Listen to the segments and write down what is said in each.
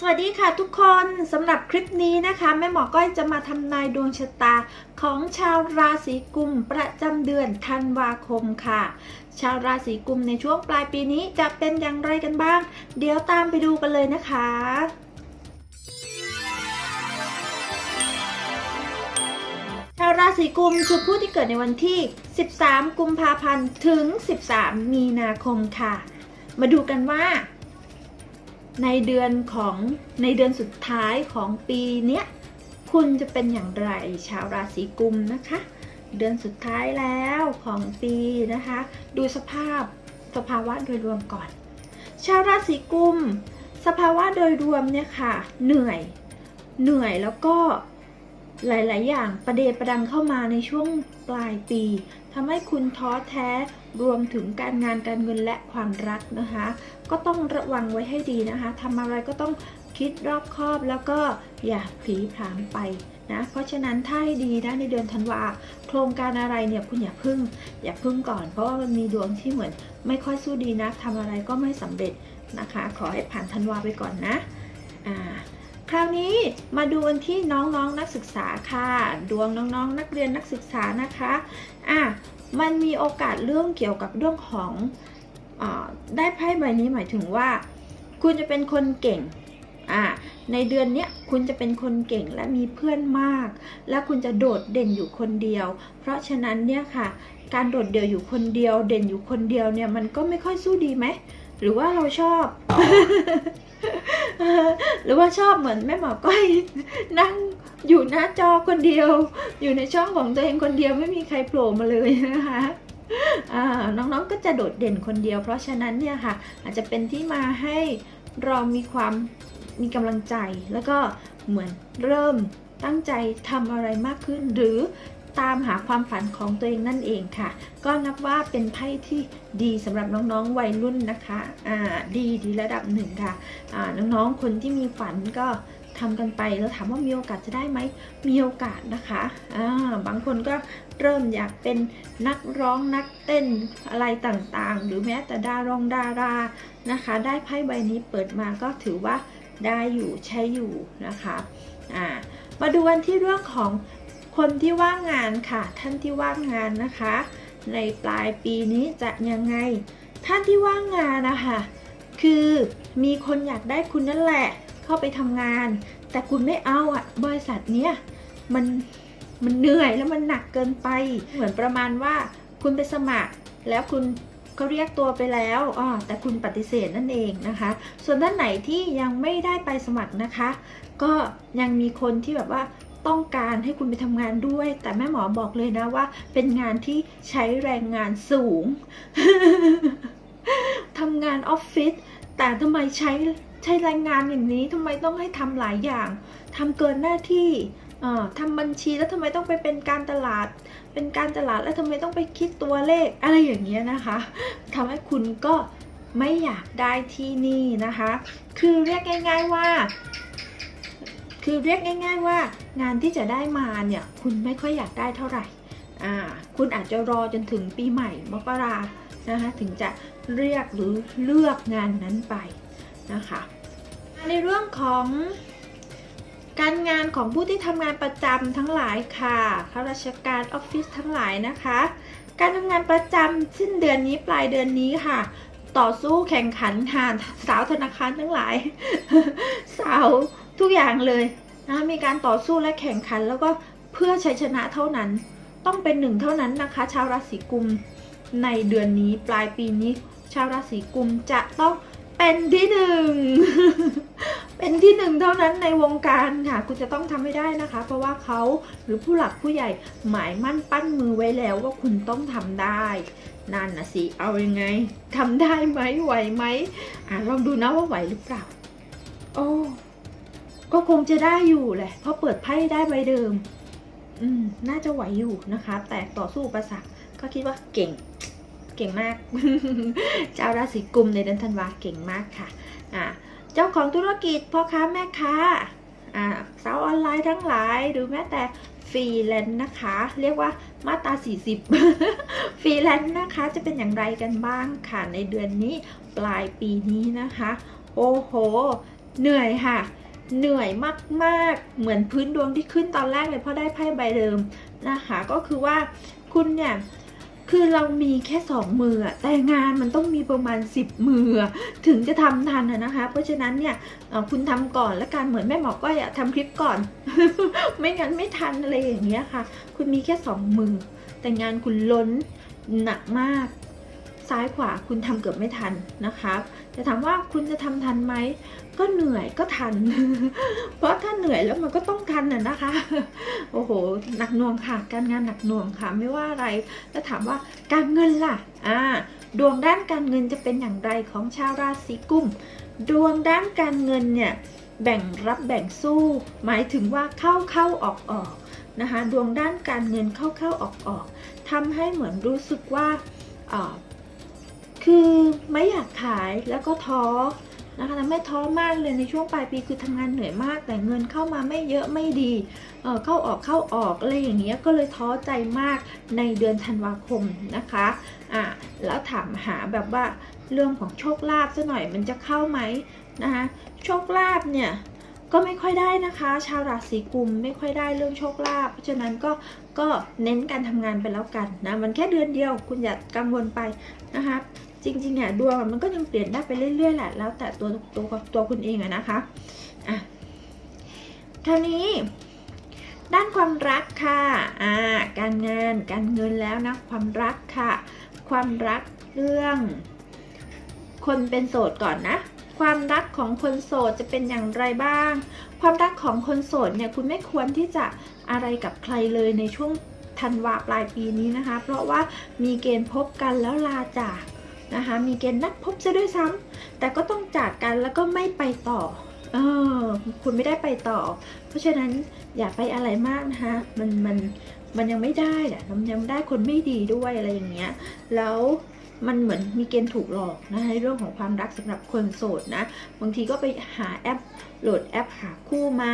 สวัสดีค่ะทุกคนสำหรับคลิปนี้นะคะแม่หมอก้อยจะมาทำนายดวงชะตาของชาวราศีกุมประจำเดือนธันวาคมค่ะ ชาวราศีกุมในช่วงปลายปีนี้จะเป็นอย่างไรกันบ้าง เดี๋ยวตามไปดูกันเลยนะคะชาวราศีกุมคือผู้ที่เกิดในวันที่ 13 กุมภาพันธ์ถึง 13 มีนาคมค่ะ มาดูกันว่า ในเดือนของในเดือนสุดท้ายของปีเนี้ยคุณจะเป็นอย่างไรชาวราศีกุมนะคะ เดือนสุดท้ายแล้วของปีนะคะ ดูสภาพสภาวะโดยรวมก่อน ชาวราศีกุม สภาวะโดยรวมเนี่ยค่ะ เหนื่อย เหนื่อยแล้วก็ หลาย ๆ อย่างประเดประดังเข้ามาในช่วงปลายปีทำให้คุณท้อแท้รวมถึงการงานการเงินและความรักนะคะ ก็ต้องระวังไว้ให้ดีนะคะทำอะไรก็ต้องคิดรอบคอบแล้วก็อย่าผีผลามไปนะเพราะฉะนั้นถ้าให้ดีนะในเดือนธันวาโครงการอะไรเนี่ยคุณอย่าพึ่ง อย่าพึ่งก่อน เพราะว่ามันมีดวงที่เหมือน ไม่ค่อยสู้ดีนะทำอะไรก็ไม่สำเร็จนะคะ ขอให้ผ่านธันวาไปก่อนนะอ่า คราวนี้มาดูกันที่น้องๆนนักศึกษาค่ะ ดวงน้องๆนักเรียนนักศึกษานะคะอะมันมีโอกาสเรื่องเกี่ยวกับเรื่องของอาได้ไพ่ใบนี้หมายถึงว่า คุณจะเป็นคนเก่งอ่าในเดือนเนี้ยคุณจะเป็นคนเก่งและมีเพื่อนมาก และคุณจะโดดเด่นอยู่คนเดียว เพราะฉะนั้นเนี่ยค่ะ การโดดเดี่ยวอยู่คนเดียว เด่นอยู่คนเดียวเนี่ยมันก็ไม่ค่อยสู้ดีไหมหรือว่าเราชอบ หรือว่าชอบเหมือนแม่หมอก้อยนั่งอยู่หน้าจอคนเดียว อยู่ในช่องของตัวเองคนเดียวไม่มีใครโผล่มาเลยนะคะน้องๆก็จะโดดเด่นคนเดียว เพราะฉะนั้นเนี่ยค่ะ อาจจะเป็นที่มาให้เรามีความมีกำลังใจ แล้วก็เหมือนเริ่มตั้งใจทำอะไรมากขึ้น หรือ ตามหาความฝันของตัวเองนั่นเองค่ะ ก็นับว่าเป็นไพ่ที่ดีสำหรับน้องๆวัยรุ่นนะคะอ่าดีดีระดับหนึ่งค่ะอ่าน้องๆคนที่มีฝันก็ทำกันไปแล้วถามว่ามีโอกาสจะได้ไหมมีโอกาสนะคะอ่าบางคนก็เริ่มอยากเป็นนักร้องนักเต้นอะไรต่างๆ หรือแม้แต่ดารองดารานะคะ ได้ไพ่ใบนี้เปิดมาก็ถือว่าได้อยู่ใช้อยู่นะคะอ่ามาดูวันที่เรื่องของ คนที่ว่างงานค่ะ ท่านที่ว่างงานนะคะ ในปลายปีนี้จะยังไง ท่านที่ว่างงานนะคะคือมีคนอยากได้คุณนั่นแหละ เข้าไปทำงาน แต่คุณไม่เอาอะ บริษัทเนี้ยมันมันเหนื่อยแล้วมันหนักเกินไป เหมือนประมาณว่า คุณไปสมัคร แล้วคุณเขาเรียกตัวไปแล้วอ๋อแต่คุณปฏิเสธนั่นเองนะคะ ส่วนท่านไหนที่ยังไม่ได้ไปสมัครนะคะ ก็ยังมีคนที่แบบว่า ต้องการให้คุณไปทำงานด้วย แต่แม่หมอบอกเลยนะว่า เป็นงานที่ใช้แรงงานสูงทำงานออฟฟิศแต่ทำไมใช้ใช้แรงงานอย่างนี้ทำไมต้องให้ทำหลายอย่างทำเกินหน้าที่ทำบัญชีแล้วทำไมต้องไปเป็นการตลาด เป็นการตลาดแล้วทำไมต้องไปคิดตัวเลขอะไรอย่างเงี้ยนะคะทำให้คุณก็ไม่อยากได้ที่นี่นะคะ คือเรียกง่าย ๆว่า คือเรียกง่าย ๆว่า งานที่จะได้มาเนี่ยคุณไม่ค่อยอยากได้เท่าไหร่อ่าคุณอาจจะรอจนถึงปีใหม่มกรานะคะถึงจะเรียกหรือเลือกงานนั้นไปนะคะในเรื่องของการงานของผู้ที่ทำงานประจำทั้งหลายค่ะข้าราชการออฟฟิศทั้งหลายนะคะ การทำงานประจำสิ้นเดือนนี้ปลายเดือนนี้ค่ะ ต่อสู้แข่งขันหาสาวธนาคารทั้งหลาย สาว ทุกอย่างเลยนะมีการต่อสู้และแข่งขัน แล้วก็เพื่อชัยชนะเท่านั้น ต้องเป็นหนึ่งเท่านั้นนะคะ ชาวราศีกุมในเดือนนี้ปลายปีนี้ ชาวราศีกุมจะต้องเป็นที่หนึ่งเป็นที่หนึ่งเท่านั้นในวงการค่ะ คุณจะต้องทำให้ได้นะคะ เพราะว่าเขาหรือผู้หลักผู้ใหญ่หมายมั่นปั้นมือไว้แล้วว่าคุณต้องทำได้ นั่นนะสิ เอาอยังไงทำได้ไหมไหวไหมอะลองดูนะว่าไหวหรือเปล่า โอ้ ก็คงจะได้อยู่แหละ เพราะเปิดไพ่ได้ใบเดิม อืม น่าจะไหวอยู่นะคะ แต่ต่อสู้อุปสรรคก็คิดว่าเก่ง เก่งมาก เจ้าราศีกุมในเดือนธันวาเก่งมากค่ะ อ่า เจ้าของธุรกิจพ่อค้าแม่ค้า อ่าสาวออนไลน์ทั้งหลาย หรือแม้แต่ฟรีแลนซ์นะคะ เรียกว่ามาตรา 40 ฟรีแลนซ์นะคะ จะเป็นอย่างไรกันบ้างค่ะ ในเดือนนี้ปลายปีนี้นะคะ โอ้โห เหนื่อยค่ะ เหนื่อยมากๆ เหมือนพื้นดวงที่ขึ้นตอนแรกเลยเพราะได้ไพ่ใบเดิมนะคะ ก็คือว่าคุณเนี่ยคือเรามีแค่สองมือแต่งานมันต้องมีประมาณ 10 มือ ถึงจะทำทันนะคะ เพราะฉะนั้นเนี่ยคุณทำก่อนและการเหมือนแม่หมอก้อยอะทำคลิปก่อน ไม่งั้นไม่ทันอะไรอย่างเงี้ยค่ะ คุณมีแค่สองมือ แต่งานคุณล้นหนักมาก ซ้ายขวาคุณทำเกือบไม่ทันนะคะจะถามว่าคุณจะทำทันไหม ก็เหนื่อยก็ทัน เพราะถ้าเหนื่อยแล้วมันก็ต้องทันน่ะนะคะ โอ้โหหนักหน่วงค่ะ การงานหนักหน่วงค่ะไม่ว่าอะไรแล้วถามว่าการเงินล่ะอ่าดวงด้านการเงินจะเป็นอย่างไรของชาวราศีกุมดวงด้านการเงินเนี่ยแบ่งรับแบ่งสู้ หมายถึงว่าเข้าเข้าออกออกนะคะดวงด้านการเงินเข้าเข้าออกออกทำให้เหมือนรู้สึกว่าอ่าคือไม่อยากขายแล้วก็ท้อ นะคะทำให้ท้อมากเลยในช่วงปลายปีคือทำงานเหนื่อยมาก แต่เงินเข้ามาไม่เยอะไม่ดีเเข้าออกเข้าออกอะไรอย่างเงี้ยก็เลยท้อใจมากในเดือนธันวาคมนะคะอ่าแล้วถามหาแบบว่าเรื่องของโชคลาภซะหน่อยมันจะเข้าไหมนะคะโชคลาภเนี่ยก็ไม่ค่อยได้นะคะ ชาวราศีกุมไม่ค่อยได้เรื่องโชคลาภเพราะฉะนั้นก็ก็เน้นการทำงานไปแล้วกันนะมันแค่เดือนเดียวคุณอย่ากังวลไปนะคะ จริงๆเนี่ยดวงมันก็ยังเปลี่ยนได้ไปเรื่อยๆแหละแล้วแต่ตัวตัวตัวคุณเองอะนะคะอะคราวนี้ด้านความรักค่ะอ่าการงานการเงินแล้วนะความรักค่ะ ความรักเรื่อง คนเป็นโสดก่อนนะ ความรักของคนโสดจะเป็นอย่างไรบ้าง ความรักของคนโสดเนี่ยคุณไม่ควรที่จะอะไรกับใครเลยในช่วงธันวาปลายปีนี้นะคะ เพราะว่ามีเกณฑ์พบกันแล้วลาจาก นะคะ มีเกณฑ์นัดพบซะด้วยซ้ำแต่ก็ต้องจากกันแล้วก็ไม่ไปต่อเออคุณไม่ได้ไปต่อ เพราะฉะนั้นอย่าไปอะไรมากนะคะ มันมันมันยังไม่ได้อะมันยังไม่ได้คนไม่ดีด้วยอะไรอย่างเงี้ย แล้วมันเหมือนมีเกณฑ์ถูกหลอกนะคะในเรื่องของความรักสำหรับคนโสดนะ บางทีก็ไปหาแอปโหลดแอปหาคู่มา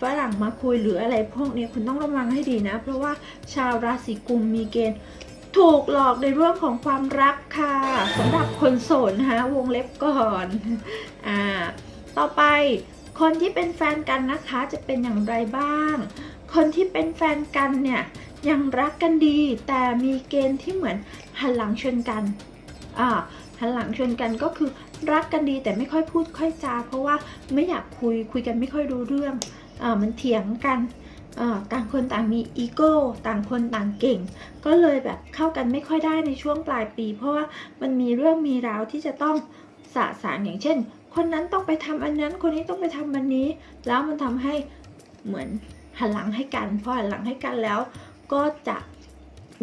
ฝรั่งมาคุยหรืออะไรพวกนี้คุณต้องระวังให้ดีนะ เพราะว่าชาวราศีกุมมีเกณฑ์ ถูกหลอกในเรื่องของความรักค่ะสำหรับคนโสดนะคะวงเล็บก่อนอ่าต่อไปคนที่เป็นแฟนกันนะคะจะเป็นอย่างไรบ้าง คนที่เป็นแฟนกันเนี่ยยังรักกันดี แต่มีเกณฑ์ที่เหมือนหันหลังชนกันอ่าหันหลังชนกันก็คือรักกันดีแต่ไม่ค่อยพูดค่อยจา เพราะว่าไม่อยากคุยคุยกันไม่ค่อยรู้เรื่องอ่ามันเถียงกันอ ต่างคนต่างมีอีโก้ต่างคนต่างเก่ง ก็เลยแบบเข้ากันไม่ค่อยได้ในช่วงปลายปี เพราะว่ามันมีเรื่องมีราวที่จะต้องสะสางอย่างเช่น คนนั้นต้องไปทำอันนั้น คนนี้ต้องไปทำอันนี้ แล้วมันทำให้เหมือนหันหลังให้กันพอหันหลังให้กันแล้ว ก็จะ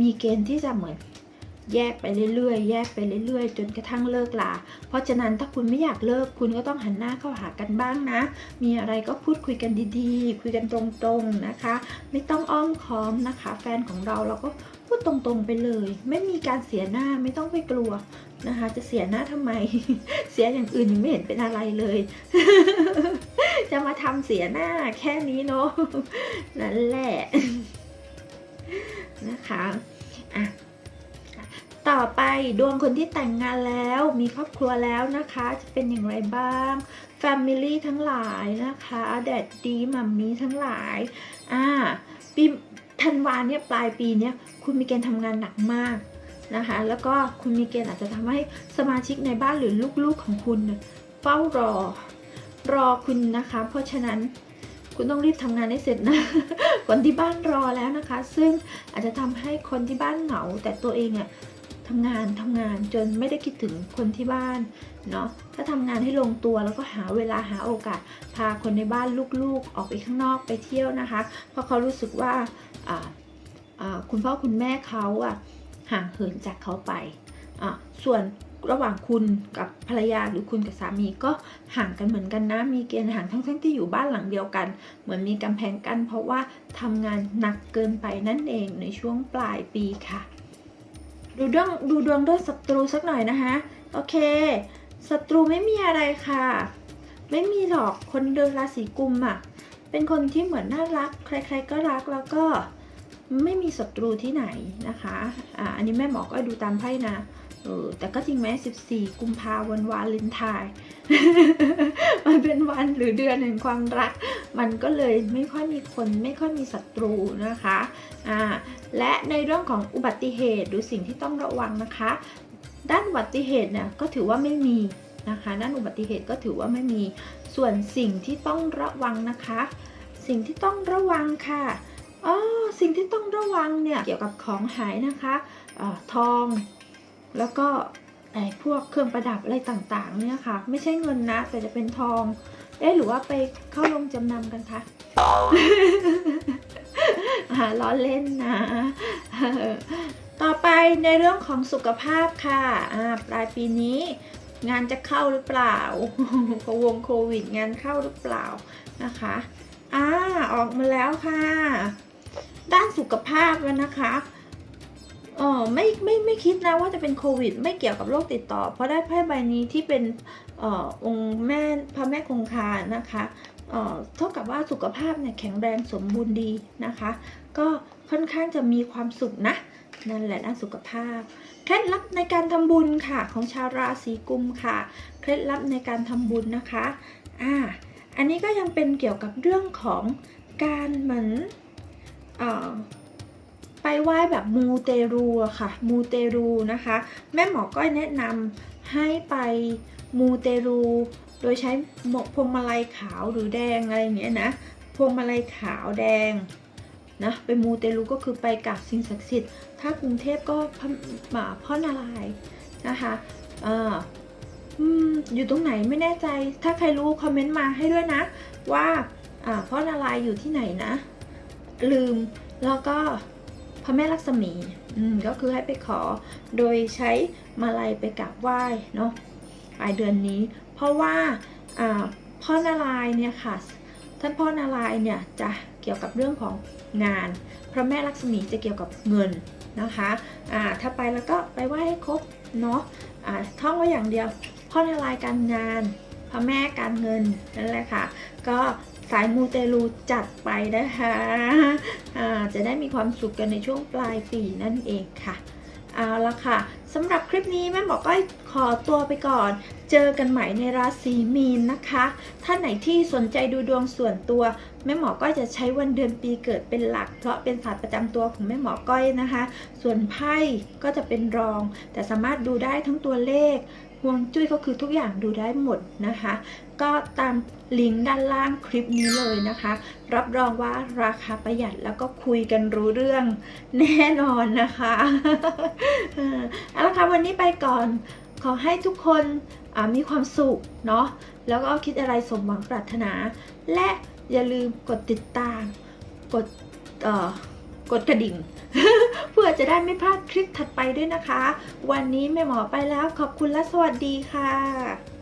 มีเกณฑ์ที่จะเหมือน แยกไปเรื่อยๆ แยกไปเรื่อยๆ จนกระทั่งเลิกลา เพราะฉะนั้นถ้าคุณไม่อยากเลิก คุณก็ต้องหันหน้าเข้าหากันบ้างนะ มีอะไรก็พูดคุยกันดีๆ คุยกันตรงๆนะคะ ไม่ต้องอ้อมค้อมนะคะ แฟนของเราเราก็พูดตรงๆไปเลย ไม่มีการเสียหน้าไม่ต้องไปกลัวนะคะ จะเสียหน้าทำไม เสียอย่างอื่นยังไม่เห็นเป็นอะไรเลย จะมาทำเสียหน้าแค่นี้เนาะนั่นแหละนะคะอะ ต่อไปดวงคนที่แต่งงานแล้วมีครอบครัวแล้วนะคะ จะเป็นอย่างไรบ้าง Family ทั้งหลายนะคะแดดดีมัมมี่ทั้งหลายอ่าปีธันวาเนี่ยปลายปีเนี่ยคุณมีเกณฑ์ทำงานหนักมากนะคะแล้วก็คุณมีเกณฑ์อาจจะทำให้สมาชิกในบ้านหรือลูกๆของคุณเฝ้ารอรอคุณนะคะ เพราะฉะนั้นคุณต้องรีบทำงานให้เสร็จนะ คนที่บ้านรอแล้วนะคะ ซึ่งอาจจะทำให้คนที่บ้านเหงาแต่ตัวเองอะ ทำงานทำงานจนไม่ได้คิดถึงคนที่บ้านเนาะถ้าทำงานให้ลงตัวแล้วก็หาเวลาหาโอกาส พาคนในบ้านลูกๆ ออกไปข้างนอกไปเที่ยวนะคะ เพราะเขารู้สึกว่าคุณพ่อคุณแม่เขาอะห่างเหินจากเขาไป ส่วนระหว่างคุณกับภรรยาหรือคุณกับสามีก็ห่างกันเหมือนกันนะ มีเกณฑ์ห่างทั้งๆที่อยู่บ้านหลังเดียวกัน เหมือนมีกำแพงกันเพราะว่าทำงานหนักเกินไปนั่นเองในช่วงปลายปีค่ะ ดูดวงดูดวงด้วยศัตรูสักหน่อยนะคะ โอเคศัตรูไม่มีอะไรค่ะ ไม่มีหรอกคนเดินราศีกุมอะ เป็นคนที่เหมือนน่ารัก ใคร ๆ ก็รักแล้วก็ไม่มีศัตรูที่ไหนนะคะ อ่า อันนี้แม่หมอก็ดูตามไพ่นะ เออแต่ก็จริงไหม14 กุมภาวันวาเลนไทน์มันเป็นวันหรือเดือนแห่งความรัก มันก็เลยไม่ค่อยมีคนไม่ค่อยมีศัตรูนะคะอ่าและในเรื่องของอุบัติเหตุหรือสิ่งที่ต้องระวังนะคะ ด้านอุบัติเหตุเนี่ยก็ถือว่าไม่มีนะคะด้านอุบัติเหตุก็ถือว่าไม่มีส่วนสิ่งที่ต้องระวังนะคะ สิ่งที่ต้องระวังค่ะอ๋อสิ่งที่ต้องระวังเนี่ยเกี่ยวกับของหายนะคะอทอง แล้วก็ไอ้พวกเครื่องประดับอะไรต่างๆ เนี่ยค่ะ ไม่ใช่เงินนะ แต่จะเป็นทอง เอ๊ะหรือว่าไปเข้าลงจำนำกันคะอ่าล้อเล่นนะ ต่อไปในเรื่องของสุขภาพค่ะปลายปีนี้ งานจะเข้าหรือเปล่ากวงโควิดงานเข้าหรือเปล่านะคะอ่าออกมาแล้วค่ะ ด้านสุขภาพแล้วนะคะ เออไม่ไม่ไม่คิดนะว่าจะเป็นโควิด ไม่เกี่ยวกับโรคติดต่อ เพราะได้ไพ่ใบนี้ที่เป็นเอ่อองค์แม่พระแม่คงคานะคะเอ่อเท่ากับว่าสุขภาพเนี่ยแข็งแรงสมบูรณ์ดีนะคะ ก็ค่อนข้างจะมีความสุขนะนั่นแหละด้านสุขภาพ เคล็ดลับในการทำบุญค่ะของชาวราศีกุมค่ะ เคล็ดลับในการทำบุญนะคะอ่าอันนี้ก็ยังเป็นเกี่ยวกับเรื่องของการเหมือนเอ่อ ไปไหว้แบบมูเตรูอะค่ะ มูเตรูนะคะ แม่หมอก้อยแนะนำให้ไปมูเตรู โดยใช้หมกพวงมาลัยขาวหรือแดงอะไรเงี้ยนะ พวงมาลัยขาวแดงนะ ไปมูเตลูก็คือไปกับสิ่งศักดิ์สิทธิ์ ถ้ากรุงเทพก็พระหมาพ่อนารายณ์นะคะเอ่ออยู่ตรงไหนไม่แน่ใจ ถ้าใครรู้คอมเมนต์มาให้ด้วยนะ ว่าพ่อนารายณ์อยู่ที่ไหนนะ ลืมแล้วก็ พระแม่ลักษมีอืมก็คือให้ไปขอโดยใช้มาลัยไปกราบไหว้เนาะปลายเดือนนี้ เพราะว่าอ่าพ่อนารายเนี่ยค่ะ ท่านพ่อนารายเนี่ยจะเกี่ยวกับเรื่องของงาน พระแม่ลักษมีจะเกี่ยวกับเงินนะคะอ่าถ้าไปแล้วก็ไปไหว้ให้ครบเนาะอ่าท่องไว้อย่างเดียว พ่อนารายการงานพระแม่การเงินนั่นแหละค่ะ ก็ สายมูเตลูจัดไปนะคะอ่าจะได้มีความสุขกันในช่วงปลายปีนั่นเองค่ะเอาละค่ะสำหรับคลิปนี้แม่หมอก็ขอตัวไปก่อน เจอกันใหม่ในราศีมีนนะคะ ท่านไหนที่สนใจดูดวงส่วนตัว แม่หมอก็จะใช้วันเดือนปีเกิดเป็นหลัก เพราะเป็นศาสตร์ประจำตัวของแม่หมอก้อยนะคะ ส่วนไพ่ก็จะเป็นรอง แต่สามารถดูได้ทั้งตัวเลขฮวงจุ้ยก็คือทุกอย่างดูได้หมดนะคะ ก็ตาม ลิงก์ด้านล่างคลิปนี้เลยนะคะ รับรองว่าราคาประหยัดแล้วก็คุยกันรู้เรื่องแน่นอนนะคะเอาละค่ะวันนี้ไปก่อน ขอให้ทุกคนมีความสุขเนาะแล้วก็คิดอะไรสมหวังปรารถนา และอย่าลืมกดติดตาม กดกดกระดิ่ง เพื่อจะได้ไม่พลาดคลิปถัดไปด้วยนะคะ วันนี้แม่หมอไปแล้วขอบคุณและสวัสดีค่ะ